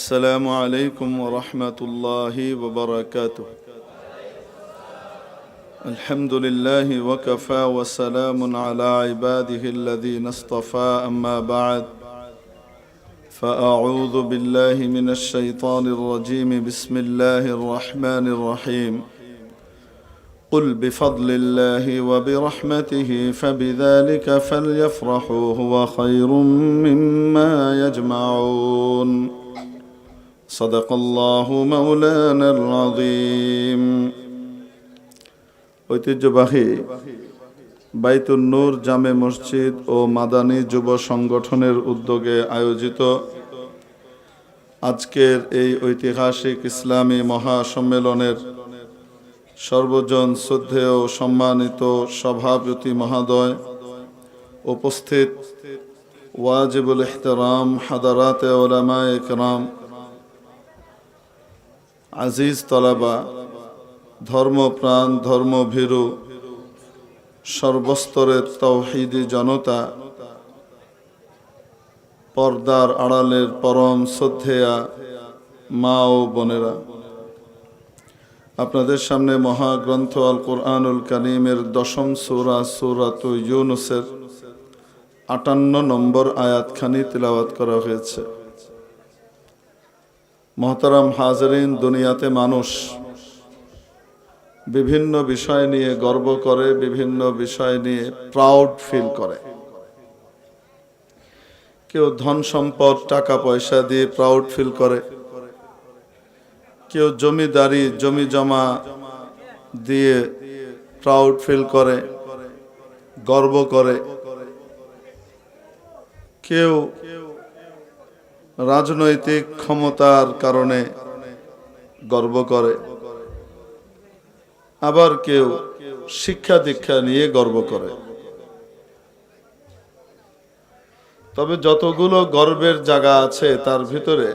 السلام عليكم ورحمة الله وبركاته. الحمد لله وكفى وسلام على عباده الذين اصطفى. أما بعد فأعوذ بالله من الشيطان الرجيم. بسم الله الرحمن الرحيم. قل بفضل الله وبرحمته فبذلك فليفرحوا هو خير مما يجمعون. صدق الله مولانا العظيم ঐতিহ্যবাহী বাইতুন নূর জামে মসজিদ ও মাদানী যুব সংগঠনের উদ্যোগে আয়োজিত আজকের এই ঐতিহাসিক ইসলামী মহাসম্মেলনের সর্বজন শ্রদ্ধেয় সম্মানিত সভাপতি মহোদয় উপস্থিত ওয়াজিবুল ইহতরাম হাদারাতে ওলামা একরাম আজিজ তলাবা, ধর্মপ্রাণ, ধর্মভীরু, সর্বস্তরের তৌহিদি জনতা, পর্দার আড়ালের পরম শ্রদ্ধেয়া মা ও বোনেরা। আপনাদের সামনে মহাগ্রন্থ আল কোরআনুল করিমের দশম সুরা, সুরাত ইউনুসের আটান্ন নম্বর আয়াতখানি তিলাওয়াত করা হয়েছে। মহতারাম হাজরিন দুনিয়াতে মানুষ। বিভিন্ন বিষয় নিয়ে গর্ব করে, বিভিন্ন বিষয় নিয়ে প্রাউড ফিল করে। কেউ ধন সম্পদ, টাকা পয়সা দিয়ে প্রাউড ফিল করে। কেউ জমিদারি, জমি জমা দিয়ে প্রাউড ফিল করে, গর্ব করে। কেউ রাজনৈতিক ক্ষমতার কারণে গর্ব করে। আবার কেউ শিক্ষা দীক্ষা নিয়ে গর্ব করে। তবে যতগুলো গর্বের জায়গা আছে তার ভিতরে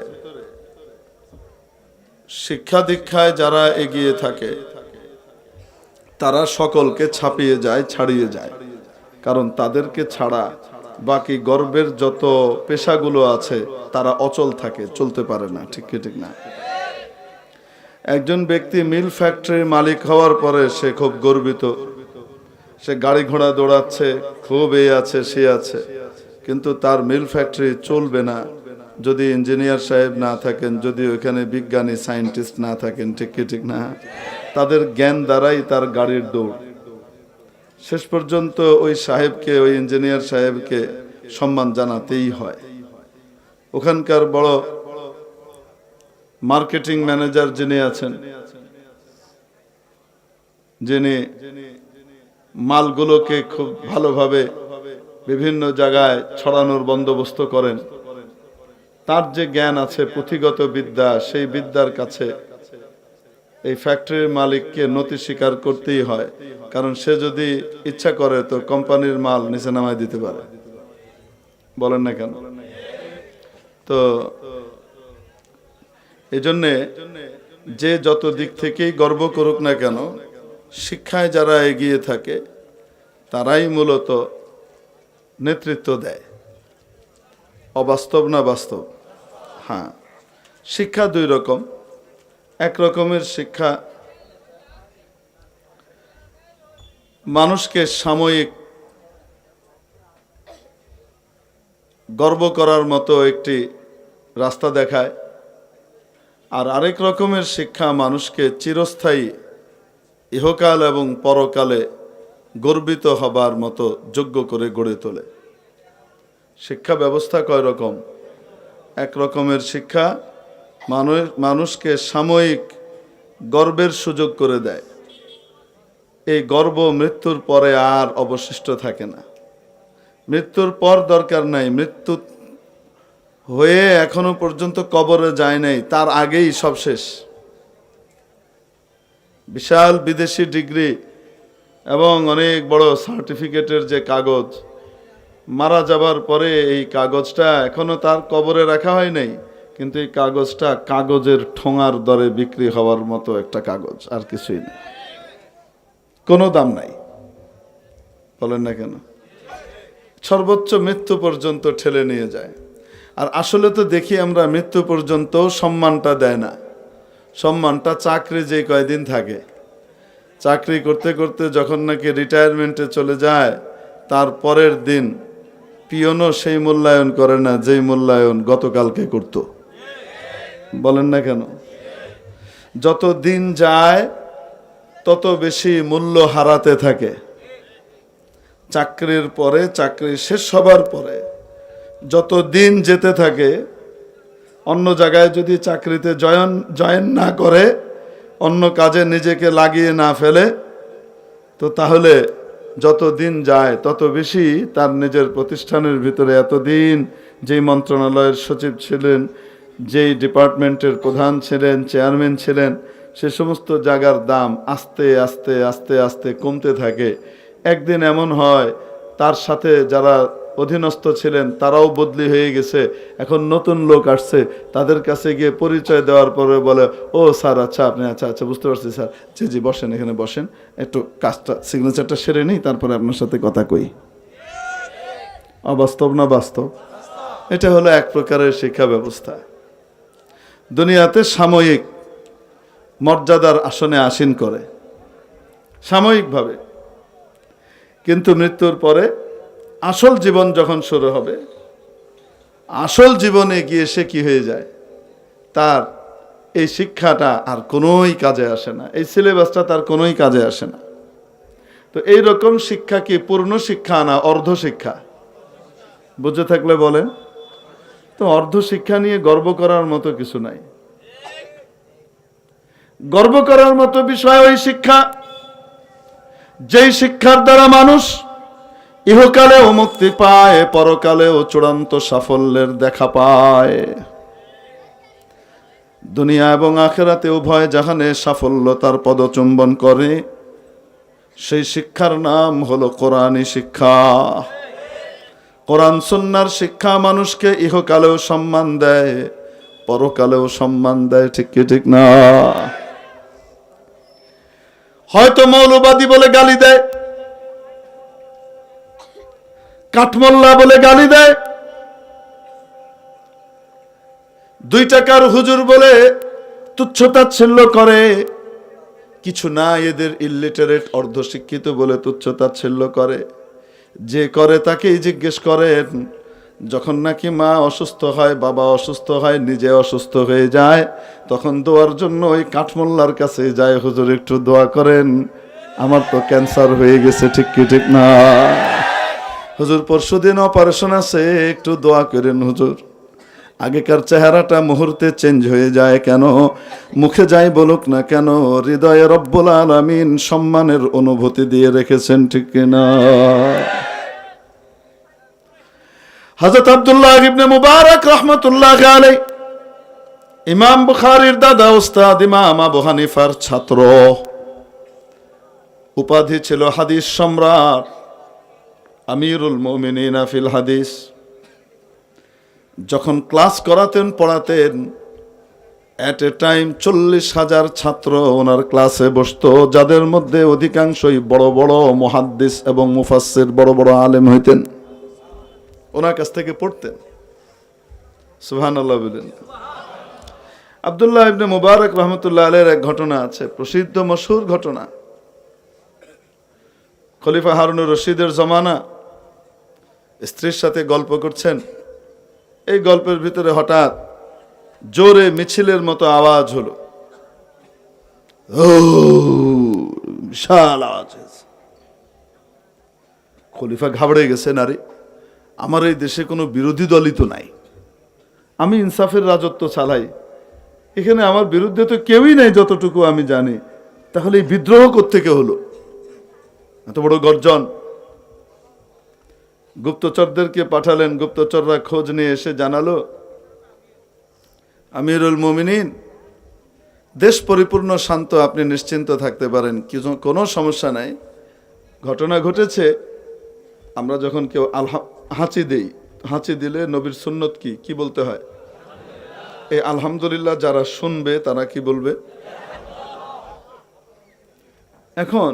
শিক্ষা দীক্ষায় যারা এগিয়ে থাকে, তারা সকলকে ছাপিয়ে যায়, ছাড়িয়ে যায়। কারণ তাদেরকে ছাড়া বাকি গর্বের যত পেশাগুলো আছে, তারা অচল থাকে, চলতে পারে না, ঠিক ঠিক না? একজন ব্যক্তি মিল ফ্যাক্টরির মালিক হওয়ার পরে সে খুব গর্বিত। সে গাড়ি ঘোড়া দৌড়াচ্ছে, খুব এই আছে, সে আছে। কিন্তু তার মিল ফ্যাক্টরি চলবে না। যদি ইঞ্জিনিয়ার সাহেব না থাকেন, যদি ওখানে বিজ্ঞানী, সায়েন্টিস্ট না থাকেন, ঠিক কি, ঠিক না? তাদের জ্ঞান দ্বারাই তার গাড়ির দৌড়। শেষ পর্যন্ত ওই সাহেবকে, ওই ইঞ্জিনিয়ার সাহেবকে সম্মান জানাতেই হয়। ওখানকার বড় মার্কেটিং ম্যানেজার যিনি আছেন, যিনি মালগুলোকে খুব ভালোভাবে বিভিন্ন জায়গায় ছড়ানোর বন্দোবস্ত করেন, তার যে জ্ঞান আছে, পুঁথিগত বিদ্যা, সেই বিদ্যার কাছে এই ফ্যাক্টরির মালিককে নথি স্বীকার করতেই হয়। কারণ সে যদি ইচ্ছা করে তো কোম্পানির মাল নিচে নামায় দিতে পারে। বলেন না কেন? তো এই জন্যে যে যত দিক থেকেই গর্ব করুক না কেন, শিক্ষায় যারা এগিয়ে থাকে, তারাই মূলত নেতৃত্ব দেয়। অবাস্তব না বাস্তব? হ্যাঁ। শিক্ষা দুই রকম। এক রকমের শিক্ষা। মানুষকে সাময়িক গর্ব করার মতো একটি রাস্তা দেখায়। আর আরেক রকমের শিক্ষা মানুষকে চিরস্থায়ী, ইহকাল এবং পরকালে গর্বিত হবার মতো যোগ্য করে গড়ে তোলে। শিক্ষা ব্যবস্থা কয় রকম? এক রকমের শিক্ষা মানুষ, মানুষকে সাময়িক গর্বের সুযোগ করে দেয়। এই গর্ব মৃত্যুর পরে আর অবশিষ্ট থাকে না। মৃত্যুর পর দরকার নাই, মৃত্যু হয়ে এখনও পর্যন্ত কবরে যায় নাই, তার আগেই সব শেষ। বিশাল বিদেশি ডিগ্রি এবং অনেক বড় সার্টিফিকেটের যে কাগজ, মারা যাবার পরে এই কাগজটা এখনও তার কবরে রাখা হয় নাই। কিন্তু এই কাগজটা কাগজের ঠোঙার দরে বিক্রি হওয়ার মতো একটা কাগজ, আর কিছুই নেই কোনো দাম নাই। বলেন না কেন? সর্বোচ্চ মৃত্যু পর্যন্ত ঠেলে নিয়ে যায়। আর আসলে তো দেখি আমরা মৃত্যু পর্যন্ত সম্মানটা দেয় না। সম্মানটা চাকরি যে কয়দিন থাকে। চাকরি করতে করতে যখন নাকি রিটায়ারমেন্টে চলে যায়, তার পরের দিন পিয়নও সেই মূল্যায়ন করে না যেই মূল্যায়ন গতকালকে করত। বলেন না কেন? যত দিন যায়, তত বেশি মূল্য হারাতে থাকে। চাকরির পরে, চাকরি শেষ হবার পরে যত দিন যেতে থাকে, অন্য জায়গায় যদি চাকরিতে জয়ন, জয়েন না করে, অন্য কাজে নিজেকে লাগিয়ে না ফেলে, তো তাহলে যত দিন যায়, তত বেশি তার নিজের প্রতিষ্ঠানের ভিতরে এতদিন যেই মন্ত্রণালয়ের সচিব ছিলেন যেই ডিপার্টমেন্টের প্রধান ছিলেন, চেয়ারম্যান ছিলেন, সে সমস্ত জায়গার দাম আস্তে আস্তে আস্তে আস্তে কমতে থাকে। একদিন এমন হয়, তার সাথে যারা অধীনস্থ ছিলেন, তারাও বদলি হয়ে গেছে। এখন নতুন লোক আসছে, তাদের কাছে গিয়ে পরিচয় দেওয়ার পরে বলে, ও স্যার আচ্ছা আপনি আচ্ছা আচ্ছা বুঝতে পারছি, স্যার। জি জি, বসেন, এখানে বসেন। একটু কাজটা সিগনেচারটা সেরে নিই, তারপরে আপনার সাথে কথা কই। অবাস্তব না বাস্তব? এটা হলো এক প্রকারের শিক্ষা ব্যবস্থা। দুনিয়াতে সাময়িক মর্যাদার আসনে আসীন করে। সাময়িকভাবে। কিন্তু মৃত্যুর পরে আসল জীবন যখন শুরু হবে, আসল জীবনে গিয়ে সে কি হয়ে যায়? তার এই শিক্ষাটা আর কোনোই কাজে আসে না। এই সিলেবাসটা তার কোনোই কাজে আসে না। তো এই রকম শিক্ষা কি পূর্ণ শিক্ষা না অর্ধ শিক্ষা? বুঝে থাকলে বলেন। তো অর্ধ শিক্ষা নিয়ে গর্ব করার মতো কিছু নাই। গর্ব করার মতো বিষয় ওই শিক্ষা, যেই শিক্ষার দ্বারা মানুষ ইহকালেও মুক্তি পায়, পরকালেও চূড়ান্ত সাফল্যের দেখা পায়। দুনিয়া এবং আখেরাতে উভয় জাহানে সাফল্য তার পদচুম্বন করে। সেই শিক্ষার নাম হলো কোরআনী শিক্ষা। কোরআন সন্ন্যার শিক্ষা মানুষকে ইহকালেও সম্মান দেয়, পরকালেও সম্মান দেয়, ঠিক কি, ঠিক না? হয়তো মৌলবাদী বলে গালি দেয়, কাঠমোল্লা বলে গালি দেয় দুই টাকার হুজুর বলে তুচ্ছতাচ্ছিল্য করে, কিছু না এদের ইলিটারেট অর্ধশিক্ষিত বলে তুচ্ছতাচ্ছিল্য করে। যে করে তাকেই জিজ্ঞেস করেন, যখন নাকি মা অসুস্থ হয়, বাবা অসুস্থ হয়, নিজে অসুস্থ হয়ে যায়, তখন দোয়ার জন্য ওই কাঠমোল্লার কাছে যায়, হুজুর, একটু দোয়া করেন, আমার তো ক্যান্সার হয়ে গেছে, ঠিক কি ঠিক না? হুজুর পরশু দিন অপারেশন আছে, একটু দোয়া করেন, হুজুর। আগেকার চেহারাটা মুহূর্তে চেঞ্জ হয়ে যায় কেন? মুখে যাই বলুক না কেন? হৃদয়ে রব্বুল আলামিন সম্মানের অনুভূতি দিয়ে রেখেছেন, ঠিক কিনা হযরত আব্দুল্লাহ ইবনে মুবারক রাহমাতুল্লাহ আলাই ইমাম বুখারীর দাদা উস্তাদ ইমাম আবু হানিফার ছাত্র। উপাধি ছিল হাদিস সম্রাট আমিরুল মুমিনিনা ফিল হাদিস। যখন ক্লাস করাতেন, পড়াতেন অ্যাট এ টাইম চল্লিশ হাজার ছাত্র ওনার ক্লাসে বসত, যাদের মধ্যে অধিকাংশই বড় বড় মহাদ্দিস এবং মুফাসসির বড় বড় আলেম হইতেন। ওনার কাছ থেকে পড়তেন। সুহান আল্লাহ বলেন। আবদুল্লাহ ইবনে মুবারক রহমতুল্লাহ আলের এক ঘটনা আছে, প্রসিদ্ধ মশহুর ঘটনা। খলিফা হারুনুর রশিদের জমানা, স্ত্রীর সাথে গল্প করছেন। এই গল্পের ভিতরে হঠাৎ জোরে মিছিলের মতো আওয়াজ হলো। বিশাল আওয়াজ হয়েছে। খলিফা ঘাবড়ে গেছে নারী। আমার এই দেশে কোনো বিরোধী দলই তো নাই। আমি ইনসাফের রাজত্ব চালাই। এখানে আমার বিরুদ্ধে তো কেউই নেই যতটুকু আমি জানি। তাহলে এই বিদ্রোহ কোত্থেকে হলো? এত বড় গর্জন। গুপ্তচরদেরকে পাঠালেন, গুপ্তচররা খোঁজ নিয়ে এসে জানালো, আমিরুল মুমিনিন, দেশ পরিপূর্ণ শান্ত, আপনি নিশ্চিন্ত থাকতে পারেন। কিছু কোনো সমস্যা নাই। ঘটনা ঘটেছে, আমরা যখন কেউ আলহা হাঁচি দেই। হাঁচি দিলে নবীর সুন্নত কি? কি বলতে হয়? এই আলহামদুলিল্লাহ যারা শুনবে, তারা কি বলবে? এখন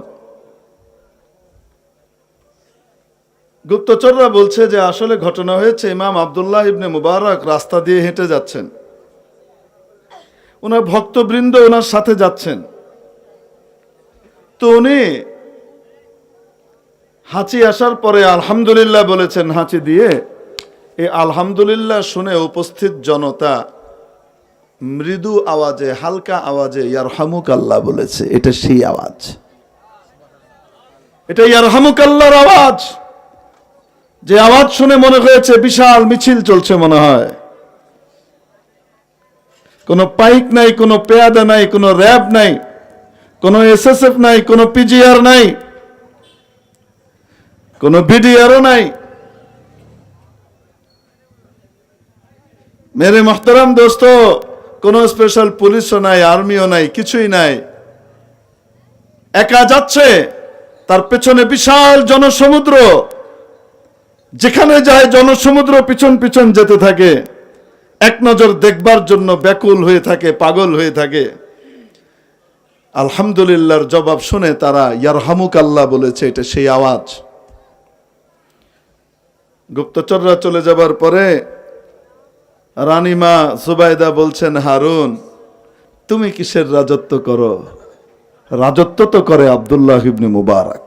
গুপ্তচররা বলছে যে আসলে ঘটনা হয়েছে, ইমাম আবদুল্লাহ ইবনে মুবারক রাস্তা দিয়ে হেঁটে যাচ্ছেন। ওনার ভক্তবৃন্দ ওনার সাথে যাচ্ছেন। তো উনি হাঁচি আসার পরে আলহামদুলিল্লাহ বলেছেন হাঁচি দিয়ে, এই আলহামদুলিল্লাহ শুনে উপস্থিত জনতা মৃদু আওয়াজে, হালকা আওয়াজে ইয়ার হামুক আল্লাহ বলেছে, এটা সেই আওয়াজ। এটা ইয়ার হামুক আল্লাহর আওয়াজ। যে আওয়াজ শুনে মনে হয়েছে বিশাল মিছিল চলছে মনে হয়। কোনো পাইক নাই, কোনো পেয়াদা নাই, কোনো র্যাব নাই, কোনো এসএসএফ নাই, কোনো পিজিআর নাই। কোনো বিডিআরও নাই। মেরে মোহতারাম দোস্ত, কোনো স্পেশাল পুলিশও নাই আর্মিও নাই, কিছুই নাই। একা যাচ্ছে, তার পেছনে বিশাল জনসমুদ্র। যেখানে যায় জনসমুদ্র পিছন পিছন যেতে থাকে। এক নজর দেখবার জন্য ব্যাকুল হয়ে থাকে, পাগল হয়ে থাকে। আলহামদুলিল্লাহর জবাব শুনে তারা ইয়ারহামুক আল্লাহ বলেছে, এটা সেই আওয়াজ। গুপ্তচররা চলে যাবার পরে রানীমা সুবাইদা বলছেন, হারুন, তুমি কিসের রাজত্ব করো? রাজত্ব তো করে আবদুল্লাহ ইবনে মুবারক।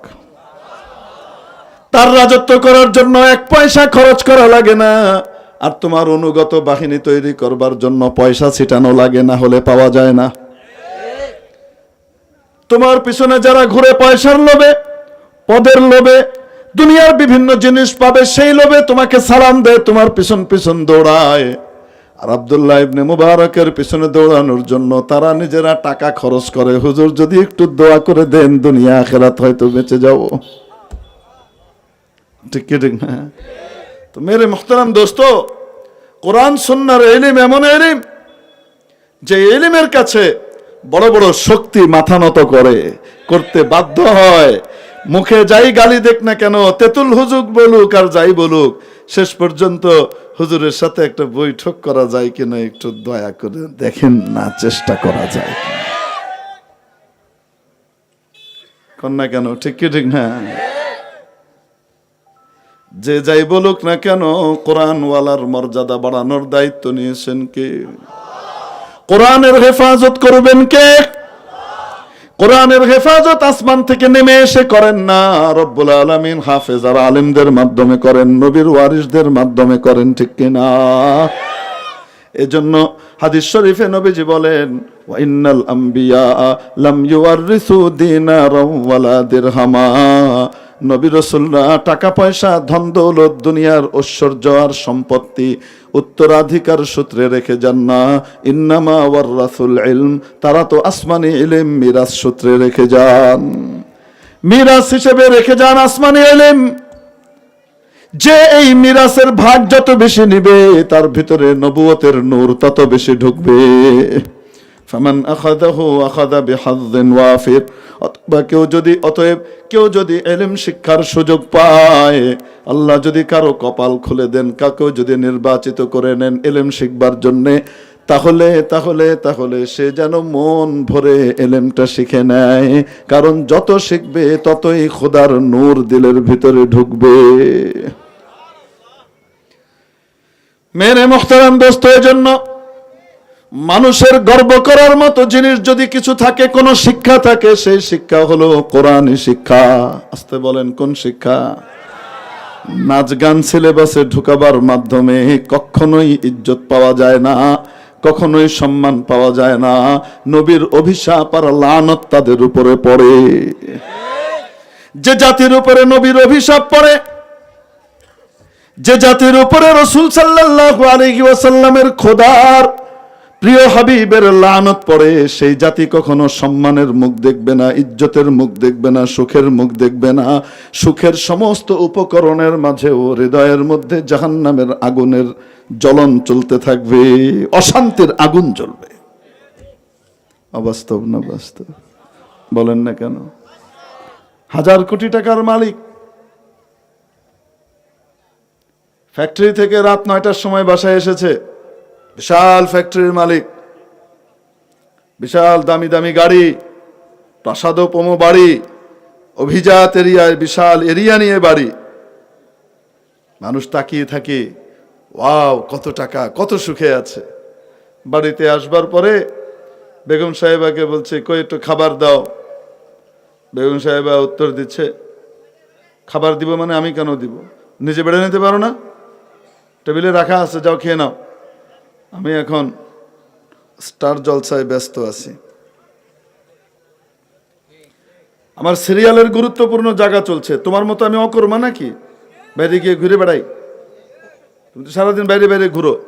তার রাজত্ব করার জন্য এক পয়সা খরচ করা লাগে না। আর তোমার অনুগত বাহিনী তৈরি করবার জন্য পয়সা ছিটানো লাগে, না হলে পাওয়া যায় না। তোমার পিছনে যারা ঘুরে পয়সার লোভে, পদের লোভে দুনিয়ার বিভিন্ন জিনিস পাবে, সেই লোভে তোমাকে সালাম দেয়, তোমার পিছন পিছন দৌড়ায়। আর আব্দুল্লাহ ইবনে মুবারকের পিছনে দৌড়ানোর জন্য তারা নিজেরা টাকা খরচ করে। হুজুর, যদি একটু দোয়া করে দেন, দুনিয়া আখেরাত হয়তো বেঁচে যাব। ঠিক কি ঠিক না? তো মেরে মোহতারাম দোস্ত, কোরআন সন্ন্যার এলিম এমন এলিম যে এলিমের কাছে বড় বড় শক্তি মাথা নত করে, করতে বাধ্য হয়। মুখে যাই গালি দেখ না কেন, তেতুল হুজুক বলুক আর যাই বলুক, শেষ পর্যন্ত হুজুরের সাথে একটা বৈঠক করা যায় কিনা একটু দয়া করে দেখেন না, চেষ্টা করা যায় কন্যা কেন, ঠিক কি, ঠিক না? যে যাই বলুক না কেন, কোরআনওয়ালার মর্যাদা বাড়ানোর দায়িত্ব নিয়েছেন কে? কোরআনের হেফাজত করবেন কে? কোরআনের হেফাজত আসমান থেকে নেমে এসে করেন না। রব্বুল আলমিন হাফেজ আর আলিমদের মাধ্যমে করেন, নবীর ওয়ারিসদের মাধ্যমে করেন, ঠিক কিনা? এজন্য হাদিস শরীফে নবীজি বলেন ওয়াইনাল আম্বিয়া লাম ইউয়ারিসু দিনারাও ওয়ালা দিরহামা। নবী রাসূলরা টাকা পয়সা, ধন দৌলত, দুনিয়ার ঐশ্বর্য আর সম্পত্তি উত্তরাধিকার সূত্রে রেখে যান না। ইন্নামা ওয়ারাসুল ইলম, তারা তো আসমানি ইলম, মিরাজ সূত্রে রেখে যান। মিরাজ হিসেবে রেখে যান আসমানি ইলম। যে এই মিরাসের ভাগ যত বেশি নিবে, তার ভিতরে নবুয়তের নূর তত বেশি ঢুকবে। ফামান আখাদাহু আখাদা বিহাজ্জিন ওয়াফির অথবা কেউ যদি অতএব কেউ যদি এলিম শিক্ষার সুযোগ পায়, আল্লাহ যদি কারও কপাল খুলে দেন কাকেও যদি নির্বাচিত করে নেন এলেম শিখবার জন্যে, তাহলে তাহলে তাহলে সে যেন মন ভরে এলেমটা শিখে নেয়। কারণ যত শিখবে, ততই খোদার নূর দিলের ভিতরে ঢুকবে। মেরে মোহতারাম দোস্ত জন্য মানুষের গর্ব করার মতো জিনিস যদি কিছু থাকে, কোন শিক্ষা থাকে, সেই শিক্ষা হলো কোরআনী শিক্ষা। আসতে বলেন, কোন শিক্ষা? নাচ গান সিলেবাসে ঢুকাবার মাধ্যমে কখনোই ইজ্জত পাওয়া যায় না, কখনোই সম্মান পাওয়া যায় না। নবীর অভিশাপ আর লানত তাদের উপরে পড়ে। যে জাতির উপরে নবীর অভিশাপ পড়ে, যে জাতির উপরে রসুল সাল্লাল্লাহু আলাইহি ওয়াসাল্লামের খোদার প্রিয় হাবিবের লানত পরে সেই জাতি কখনো সম্মানের মুখ দেখবে না, ইজ্জতের মুখ দেখবে না, সুখের মুখ দেখবে না। সুখের সমস্ত উপকরণের মাঝেও হৃদয়ের মধ্যে জাহান্নামের আগুনের জ্বলন চলতে থাকবে, অশান্তির আগুন জ্বলবে। অবাস্তব না বাস্তব? বলেন না কেন? হাজার কোটি টাকার মালিক। ফ্যাক্টরি থেকে রাত নয়টার সময় বাসায় এসেছে। বিশাল ফ্যাক্টরির মালিক, বিশাল দামি দামি গাড়ি প্রাসাদোপম বাড়ি, অভিজাত এরিয়ায় বিশাল এরিয়া নিয়ে বাড়ি। মানুষ তাকিয়ে থাকে, ওয়াও, কত টাকা, কত সুখে আছে। বাড়িতে আসবার পরে বেগম সাহেবাকে বলছে, কই, একটু খাবার দাও। বেগম সাহেবা উত্তর দিচ্ছে, খাবার দিব মানে আমি কেন দিব? নিজে বেড়ে নিতে পারো না? টেবিলে রাখা আছে, যাও খেয়ে নাও। আমি এখন স্টার জলসায় ব্যস্ত আছি। আমার সিরিয়ালের গুরুত্বপূর্ণ জায়গা চলছে। তোমার মতো আমি অকর্মা নাকি? বাইরে গিয়ে ঘুরে বেড়াই। তুমি তো সারাদিন বাইরে বাইরে ঘুরো।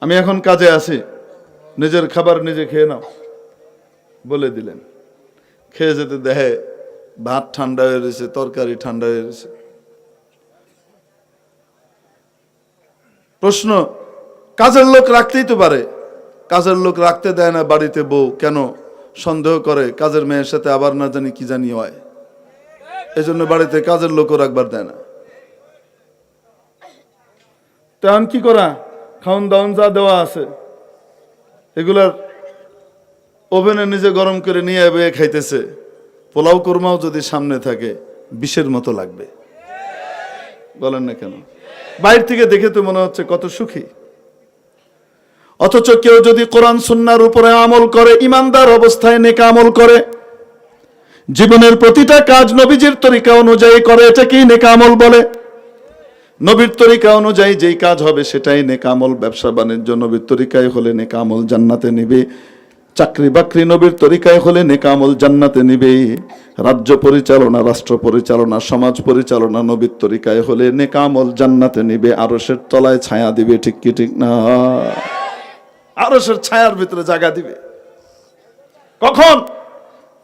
আমি এখন কাজে আছি। নিজের খাবার নিজে খেয়ে নাও। বলে দিলেন। খেয়ে যেতে দেখে ভাত ঠান্ডা হয়ে রয়েছে, তরকারি ঠান্ডা হয়ে রয়েছে। প্রশ্ন কাজের লোক রাখতেই তো পারে। কাজের লোক রাখতে দেয় না বাড়িতে বউ। কেন? সন্দেহ করে, কাজের মেয়ের সাথে আবার না জানি কি জানি হয়। এই জন্য বাড়িতে কাজের লোকও রাখবার দেয় না। তেমন কি করা? খাওন দাওন যা দেওয়া আছে। এগুলার ওভেনে নিজে গরম করে নিয়ে বয়ে খাইতেছে। পোলাও কোরমাও যদি সামনে থাকে, বিষের মতো লাগবে। বলেন না কেন? বাইরে থেকে দেখে তো মনে হচ্ছে কত সুখী। অথচ কেউ যদি কোরআন সুন্নার উপরে আমল করে, ইমানদার অবস্থায় নেকা আমল করে, জীবনের প্রতিটা কাজ নবীজির তরিকা অনুযায়ী করে এটাকেই নেকা আমল বলে? নবীর তরিকা অনুযায়ী যেই কাজ হবে সেটাই নেকামল ব্যবসা বাণিজ্য নবীর তরিকায় হলে নেকামল জান্নাতে নিবে, চাকরি বাকরি নবীর তরিকায় হলে নেকামল জান্নাতে নিবে, রাজ্য পরিচালনা, রাষ্ট্র পরিচালনা, সমাজ পরিচালনা নবীর তরিকায় হলে নেকামল জান্নাতে নিবে আরসের তলায় ছায়া দিবে, ঠিক কি ঠিক না? আরসের ছায়ার ভিতরে জায়গা দিবে। কখন?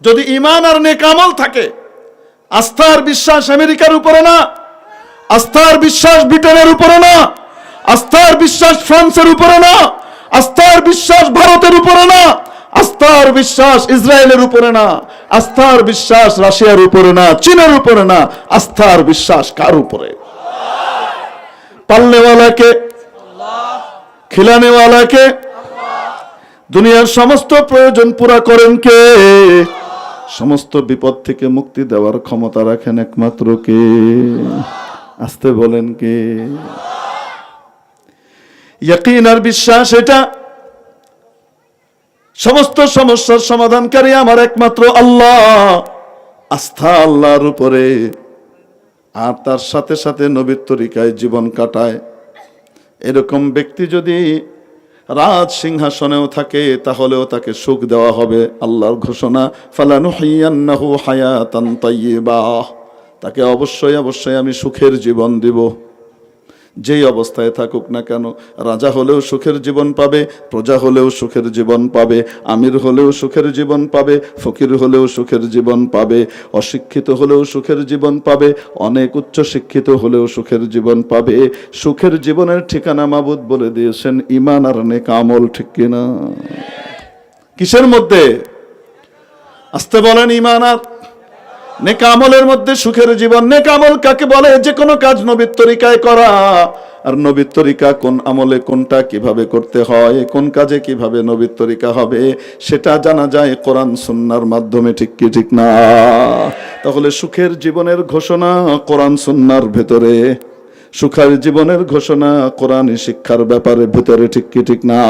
যদি ইমান আর নেকামল থাকে, আস্থার বিশ্বাস আমেরিকার উপরে না, আস্থার বিশ্বাস ব্রিটেনের উপরে না, আস্থার বিশ্বাস ফ্রান্সের উপরে না, আস্থার বিশ্বাস ভারতের উপরে না, আস্থার বিশ্বাস ইসরায়েলের উপরে না, আস্থার বিশ্বাস রাশিয়ার উপরে না, চীনের উপরে না, আস্থার বিশ্বাস কার উপরে? পাল্লেওয়ালাকে, খিলানেওয়ালাকে দুনিয়ার সমস্ত প্রয়োজন পুরা করেন কে? সমস্ত বিপদ থেকে মুক্তি দেওয়ার ক্ষমতা রাখেন একমাত্র কে? আসতে বলেন কে? ইয়াকিন আর বিশ্বাস, এটা সমস্ত সমস্যার সমাধানকারী আমার একমাত্র আল্লাহ। আস্থা আল্লাহর উপরে। আর তার সাথে সাথে নবীর তরিকায় জীবন কাটায়। এরকম ব্যক্তি যদি রাজ সিংহাসনেও থাকে, তাহলেও তাকে সুখ দেওয়া হবে। আল্লাহর ঘোষণা ফালানু হাইয়ান্নাহু হায়াতান বাহ তাকে অবশ্যই অবশ্যই আমি সুখের জীবন দিব। যেই অবস্থায় থাকুক না কেন, রাজা হলেও সুখের জীবন পাবে, প্রজা হলেও সুখের জীবন পাবে, আমির হলেও সুখের জীবন পাবে, ফকির হলেও সুখের জীবন পাবে, অশিক্ষিত হলেও সুখের জীবন পাবে, অনেক উচ্চ শিক্ষিত হলেও সুখের জীবন পাবে। সুখের জীবনের ঠিকানা মাবুদ বলে দিয়েছেন ইমান আর নেক আমল ঠিক কিনা? কিসের মধ্যে? আসতে বলেন ইমান আর নেকামলের মধ্যে সুখের জীবন। নেকামল কাকে বলে? যে কোনো কাজ নবীর তরিকায় করা। আর নবীর তরিকা কোন আমলে কোনটা কীভাবে করতে হয়? কোন কাজে কীভাবে নবীর তরিকা হবে? সেটা জানা যায় কোরআন, সুন্নার মাধ্যমে, ঠিক কি, ঠিক না? তাহলে সুখের জীবনের ঘোষণা কোরআন, সুন্নার ভেতরে। সুখের জীবনের ঘোষণা কোরআন শিক্ষার ব্যাপারে, ভেতরে, ঠিক কি, ঠিক না?